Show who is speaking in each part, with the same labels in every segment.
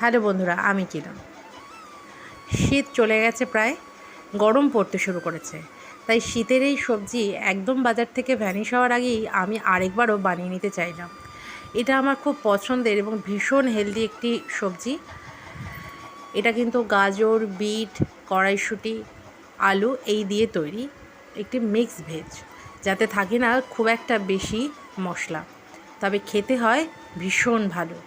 Speaker 1: Hello বন্ধুরা, আমি কিরণ শীত চলে গেছে প্রায়, গরম পড়তে শুরু করেছে। তাই শীতের এই সবজি একদম বাজার থেকে ভ্যানিশ হওয়ার আগেই আমি আরেকবারও বানিয়ে নিতে চাইলাম এটা আমার খুব পছন্দের এবং ভীষণ হেলদি একটি সবজি। এটা কিন্তু গাজর, বিট, কড়াইশুঁটি, আলু এই দিয়ে তৈরি একটি মিক্স ভেজ যাতে থাকে না খুব একটা বেশি মশলা। তবে খেতে হয় ভীষণ ভালো।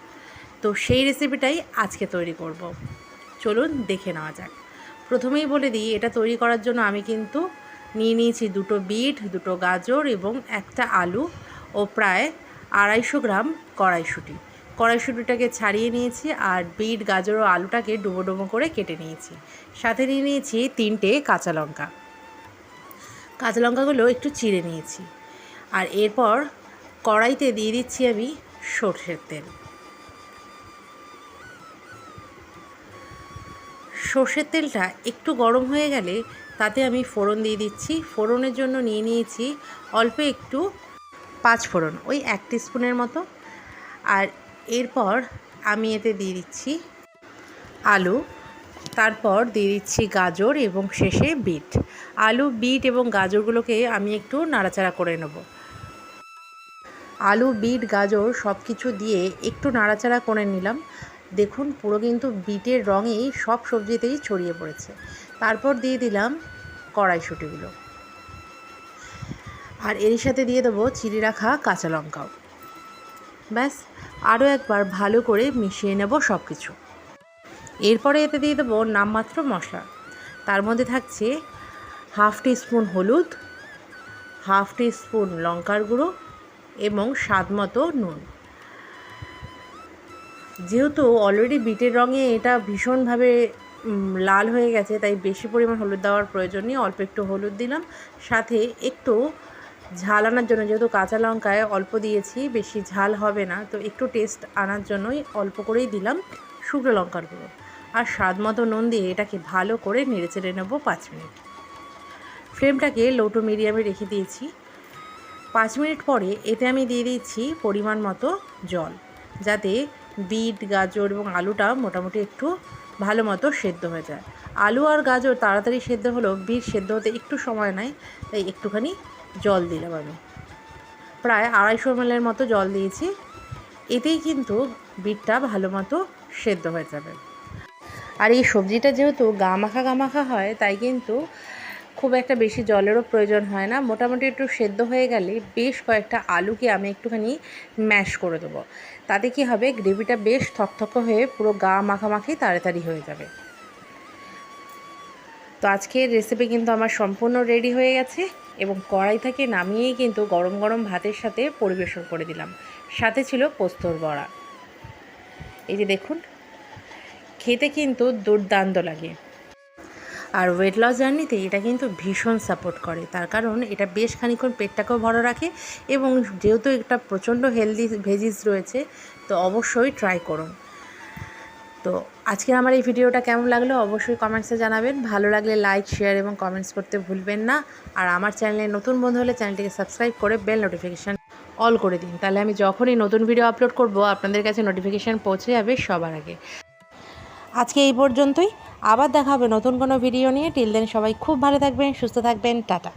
Speaker 1: তো সেই রেসিপিটাই আজকে তৈরি করব। চলুন দেখে নেওয়া যাক। প্রথমেই বলে দিই, এটা তৈরি করার জন্য আমি কিন্তু নিয়ে নিয়েছি দুটো বিট, দুটো গাজর এবং একটা আলু ও প্রায় আড়াইশো গ্রাম কড়াইশুঁটি। কড়াইশুঁটিটাকে ছাড়িয়ে নিয়েছি আর বিট, গাজর ও আলুটাকে ডুবো ডুবো করে কেটে নিয়েছি। সাথে নিয়ে নিয়েছি তিনটে কাঁচা লঙ্কা। কাঁচা লঙ্কাগুলো একটু চিড়ে নিয়েছি। আর এরপর কড়াইতে দিয়ে দিচ্ছি আমি সর্ষের তেল। সর্ষের তেলটা একটু গরম হয়ে গেলে তাতে আমি ফোড়ন দিয়ে দিচ্ছি। ফোড়নের জন্য নিয়ে নিয়েছি অল্প একটু পাঁচ ফোড়ন, ওই এক স্পুনের মতো। আর এরপর আমি এতে দিয়ে দিচ্ছি আলু, তারপর দিয়ে দিচ্ছি গাজর এবং শেষে বিট। আলু, বিট এবং গাজরগুলোকে আমি একটু নাড়াচাড়া করে নেব। আলু, বিট, গাজর সব কিছু দিয়ে একটু নাড়াচাড়া করে নিলাম। দেখুন, পুরো কিন্তু বিটের রঙেই সব সবজিতেই ছড়িয়ে পড়েছে। তারপর দিয়ে দিলাম কড়াইশুঁটিগুলো। আর এর সাথে দিয়ে দেবো চিড়ে রাখা কাঁচা লঙ্কাও। ব্যাস, আরও একবার ভালো করে মিশিয়ে নেব সব কিছু এরপরে এতে দিয়ে দেবো নামমাত্র মশলা। তার মধ্যে থাকছে হাফ টি স্পুন হলুদ, হাফ টি স্পুন লঙ্কার গুঁড়ো এবং স্বাদ মতো নুন। যেহেতু অলরেডি বিটের রঙে এটা ভীষণভাবে লাল হয়ে গেছে, তাই বেশি পরিমাণ হলুদ দেওয়ার প্রয়োজন নেই, অল্প একটু হলুদ দিলাম। সাথে একটু ঝাল আনার জন্য, যেহেতু কাঁচা লঙ্কায় অল্প দিয়েছি, বেশি ঝাল হবে না, তো একটু টেস্ট আনার জন্যই অল্প করেই দিলাম শুকনো লঙ্কার গুঁড়ো। আর স্বাদ মতো নুন দিয়ে এটাকে ভালো করে নেড়ে চেড়ে নেব পাঁচ মিনিট। ফ্লেমটাকে লো টু মিডিয়ামে রেখে দিয়েছি। পাঁচ মিনিট পরে এতে আমি দিয়ে দিচ্ছি পরিমাণ মতো জল, যাতে বিট, গাজর এবং আলুটা মোটামুটি একটু ভালো মতো সেদ্ধ হয়ে যায়। আলু আর গাজর তাড়াতাড়ি সেদ্ধ হলেও বিট সেদ্ধ হতে একটু সময় নেয় তাই একটুখানি জল দিলাম আমি। প্রায় আড়াইশো এমএলের মতো জল দিয়েছি, এতেই কিন্তু বিটটা ভালো মতো সেদ্ধ হয়ে যাবে। আর এই সবজিটা যেহেতু গামাখা গামাখা হয়, তাই কিন্তু খুব একটা বেশি জলেরও প্রয়োজন হয় না। মোটামুটি একটু সেদ্ধ হয়ে গেলে বেশ কয়েকটা আলুকে আমি একটুখানি ম্যাশ করে দেবো। তাতে কি হবে, গ্রেভিটা বেশ থকথক হয়ে পুরো গা মাখামাখি তাড়াতাড়ি হয়ে যাবে। তো আজকের রেসিপি কিন্তু আমার সম্পূর্ণ রেডি হয়ে গেছে এবং কড়াই থেকে নামিয়েই কিন্তু গরম গরম ভাতের সাথে পরিবেশন করে দিলাম। সাথে ছিল পোস্তর বড়া। এই যে দেখুন, খেতে কিন্তু দুর্দান্ত লাগে। আর ওয়েট লস জার্নিতে এটা কিন্তু ভীষণ সাপোর্ট করে। তার কারণ এটা বেশ খানিক্ষণ পেটটাকেও ভরা রাখে এবং যেহেতু একটা প্রচণ্ড হেলদি ভেজিস রয়েছে, তো অবশ্যই ট্রাই করুন। তো আজকের আমার এই ভিডিওটা কেমন লাগল অবশ্যই কমেন্টসে জানাবেন। ভালো লাগলে লাইক শেয়ার এবং কমেন্টস করতে ভুলবেন না। আর আমার চ্যানেলে নতুন বন্ধু হলে চ্যানেলটিকে সাবস্ক্রাইব করে বেল নোটিফিকেশান অল করে দিন। তাহলে আমি যখনই নতুন ভিডিও আপলোড করব, আপনাদের কাছে নোটিফিকেশান পৌঁছে যাবে সবার আগে। আজকে এই পর্যন্তই। আবার দেখা হবে নতুন কোনো ভিডিও নিয়ে। টিল দেন সবাই খুব ভালো থাকবেন, সুস্থ থাকবেন, টাটা।